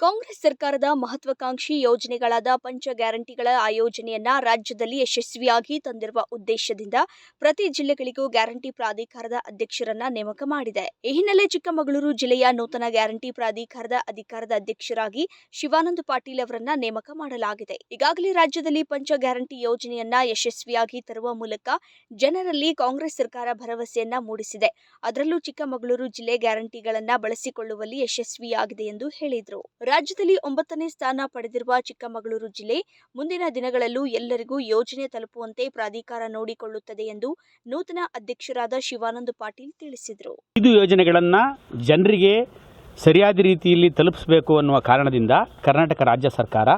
ಕಾಂಗ್ರೆಸ್ ಸರ್ಕಾರದ ಮಹತ್ವಾಕಾಂಕ್ಷಿ ಯೋಜನೆಗಳಾದ ಪಂಚ ಗ್ಯಾರಂಟಿಗಳ ಆಯೋಜನೆಯನ್ನ ರಾಜ್ಯದಲ್ಲಿ ಯಶಸ್ವಿಯಾಗಿ ತಂದಿರುವ ಉದ್ದೇಶದಿಂದ ಪ್ರತಿ ಜಿಲ್ಲೆಗಳಿಗೂ ಗ್ಯಾರಂಟಿ ಪ್ರಾಧಿಕಾರದ ಅಧ್ಯಕ್ಷರನ್ನ ನೇಮಕ ಮಾಡಿದೆ. ಈ ಹಿನ್ನೆಲೆ ಚಿಕ್ಕಮಗಳೂರು ಜಿಲ್ಲೆಯ ನೂತನ ಗ್ಯಾರಂಟಿ ಪ್ರಾಧಿಕಾರದ ಅಧಿಕಾರದ ಅಧ್ಯಕ್ಷರಾಗಿ ಶಿವಾನಂದ ಪಾಟೀಲ್ ಅವರನ್ನ ನೇಮಕ ಮಾಡಲಾಗಿದೆ. ಈಗಾಗಲೇ ರಾಜ್ಯದಲ್ಲಿ ಪಂಚ ಗ್ಯಾರಂಟಿ ಯೋಜನೆಯನ್ನ ಯಶಸ್ವಿಯಾಗಿ ತರುವ ಮೂಲಕ ಜನರಲ್ಲಿ ಕಾಂಗ್ರೆಸ್ ಸರ್ಕಾರ ಭರವಸೆಯನ್ನ ಮೂಡಿಸಿದೆ. ಅದರಲ್ಲೂ ಚಿಕ್ಕಮಗಳೂರು ಜಿಲ್ಲೆ ಗ್ಯಾರಂಟಿಗಳನ್ನ ಬಳಸಿಕೊಳ್ಳುವಲ್ಲಿ ಯಶಸ್ವಿಯಾಗಿದೆ ಎಂದು ಹೇಳಿದರು. ರಾಜ್ಯದಲ್ಲಿ ಒಂಬತ್ತನೇ ಸ್ಥಾನ ಪಡೆದಿರುವ ಚಿಕ್ಕಮಗಳೂರು ಜಿಲ್ಲೆ ಮುಂದಿನ ದಿನಗಳಲ್ಲೂ ಎಲ್ಲರಿಗೂ ಯೋಜನೆ ತಲುಪುವಂತೆ ಪ್ರಾಧಿಕಾರ ನೋಡಿಕೊಳ್ಳುತ್ತದೆ ಎಂದು ನೂತನ ಅಧ್ಯಕ್ಷರಾದ ಶಿವಾನಂದ ಪಾಟೀಲ್ ತಿಳಿಸಿದರು. ಇದು ಯೋಜನೆಗಳನ್ನು ಜನರಿಗೆ ಸರಿಯಾದ ರೀತಿಯಲ್ಲಿ ತಲುಪಿಸಬೇಕು ಅನ್ನುವ ಕಾರಣದಿಂದ ಕರ್ನಾಟಕ ರಾಜ್ಯ ಸರ್ಕಾರ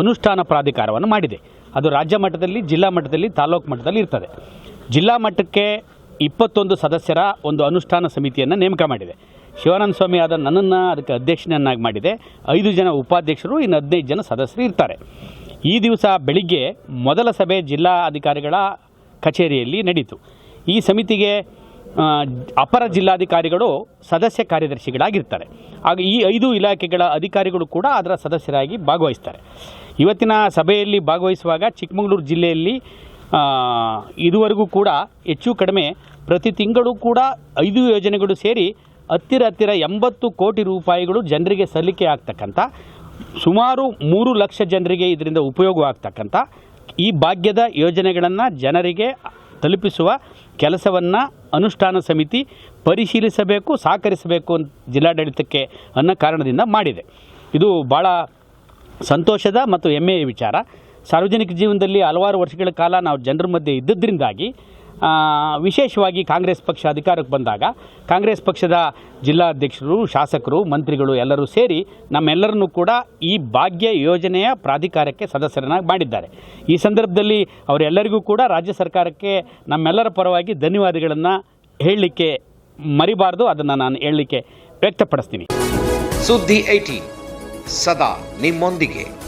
ಅನುಷ್ಠಾನ ಪ್ರಾಧಿಕಾರವನ್ನು ಮಾಡಿದೆ. ಅದು ರಾಜ್ಯ ಮಟ್ಟದಲ್ಲಿ, ಜಿಲ್ಲಾ ಮಟ್ಟದಲ್ಲಿ, ತಾಲೂಕು ಮಟ್ಟದಲ್ಲಿ ಇರ್ತದೆ. ಜಿಲ್ಲಾ ಮಟ್ಟಕ್ಕೆ ಇಪ್ಪತ್ತೊಂದು ಸದಸ್ಯರ ಒಂದು ಅನುಷ್ಠಾನ ಸಮಿತಿಯನ್ನು ನೇಮಕ ಮಾಡಿದೆ. ಶಿವಾನಂದ ಸ್ವಾಮಿ ಆದ ನನ್ನನ್ನು ಅದಕ್ಕೆ ಅಧ್ಯಕ್ಷನನ್ನಾಗಿ ಮಾಡಿದೆ. ಐದು ಜನ ಉಪಾಧ್ಯಕ್ಷರು, ಇನ್ನು ಹದಿನೈದು ಜನ ಸದಸ್ಯರು ಇರ್ತಾರೆ. ಈ ದಿವಸ ಬೆಳಿಗ್ಗೆ ಮೊದಲ ಸಭೆ ಜಿಲ್ಲಾ ಅಧಿಕಾರಿಗಳ ಕಚೇರಿಯಲ್ಲಿ ನಡೀತು. ಈ ಸಮಿತಿಗೆ ಅಪರ ಜಿಲ್ಲಾಧಿಕಾರಿಗಳು ಸದಸ್ಯ ಕಾರ್ಯದರ್ಶಿಗಳಾಗಿರ್ತಾರೆ. ಆಗ ಈ ಐದು ಇಲಾಖೆಗಳ ಅಧಿಕಾರಿಗಳು ಕೂಡ ಅದರ ಸದಸ್ಯರಾಗಿ ಭಾಗವಹಿಸ್ತಾರೆ. ಇವತ್ತಿನ ಸಭೆಯಲ್ಲಿ ಭಾಗವಹಿಸುವಾಗ ಚಿಕ್ಕಮಗಳೂರು ಜಿಲ್ಲೆಯಲ್ಲಿ ಇದುವರೆಗೂ ಕೂಡ ಹೆಚ್ಚು ಕಡಿಮೆ ಪ್ರತಿ ತಿಂಗಳು ಕೂಡ ಐದು ಯೋಜನೆಗಳು ಸೇರಿ ಹತ್ತಿರ ಹತ್ತಿರ ಎಂಬತ್ತು ಕೋಟಿ ರೂಪಾಯಿಗಳು ಜನರಿಗೆ ಸಲ್ಲಿಕೆ ಆಗ್ತಕ್ಕಂಥ, ಸುಮಾರು ಮೂರು ಲಕ್ಷ ಜನರಿಗೆ ಇದರಿಂದ ಉಪಯೋಗವಾಗ್ತಕ್ಕಂಥ ಈ ಭಾಗ್ಯದ ಯೋಜನೆಗಳನ್ನು ಜನರಿಗೆ ತಲುಪಿಸುವ ಕೆಲಸವನ್ನು ಅನುಷ್ಠಾನ ಸಮಿತಿ ಪರಿಶೀಲಿಸಬೇಕು, ಸಹಕರಿಸಬೇಕು ಅಂತ ಜಿಲ್ಲಾಡಳಿತಕ್ಕೆ ಅನ್ನೋ ಕಾರಣದಿಂದ ಮಾಡಿದೆ. ಇದು ಭಾಳ ಸಂತೋಷದ ಮತ್ತು ಹೆಮ್ಮೆಯ ವಿಚಾರ. ಸಾರ್ವಜನಿಕ ಜೀವನದಲ್ಲಿ ಹಲವಾರು ವರ್ಷಗಳ ಕಾಲ ನಾವು ಜನರ ಮಧ್ಯೆ ಇದ್ದದ್ರಿಂದಾಗಿ ವಿಶೇಷವಾಗಿ ಕಾಂಗ್ರೆಸ್ ಪಕ್ಷ ಅಧಿಕಾರಕ್ಕೆ ಬಂದಾಗ ಕಾಂಗ್ರೆಸ್ ಪಕ್ಷದ ಜಿಲ್ಲಾಧ್ಯಕ್ಷರು, ಶಾಸಕರು, ಮಂತ್ರಿಗಳು ಎಲ್ಲರೂ ಸೇರಿ ನಮ್ಮೆಲ್ಲರನ್ನೂ ಕೂಡ ಈ ಭಾಗ್ಯ ಯೋಜನೆಯ ಪ್ರಾಧಿಕಾರಕ್ಕೆ ಸದಸ್ಯರನ್ನಾಗಿ ಮಾಡಿದ್ದಾರೆ. ಈ ಸಂದರ್ಭದಲ್ಲಿ ಅವರೆಲ್ಲರಿಗೂ ಕೂಡ ರಾಜ್ಯ ಸರ್ಕಾರಕ್ಕೆ ನಮ್ಮೆಲ್ಲರ ಪರವಾಗಿ ಧನ್ಯವಾದಗಳನ್ನು ಹೇಳಲಿಕ್ಕೆ ಮರಿಬಾರ್ದು. ಅದನ್ನು ನಾನು ಹೇಳಲಿಕ್ಕೆ ವ್ಯಕ್ತಪಡಿಸ್ತೀನಿ. ಸುದ್ದಿ ಏಟಿ ಸದಾ ನಿಮ್ಮೊಂದಿಗೆ.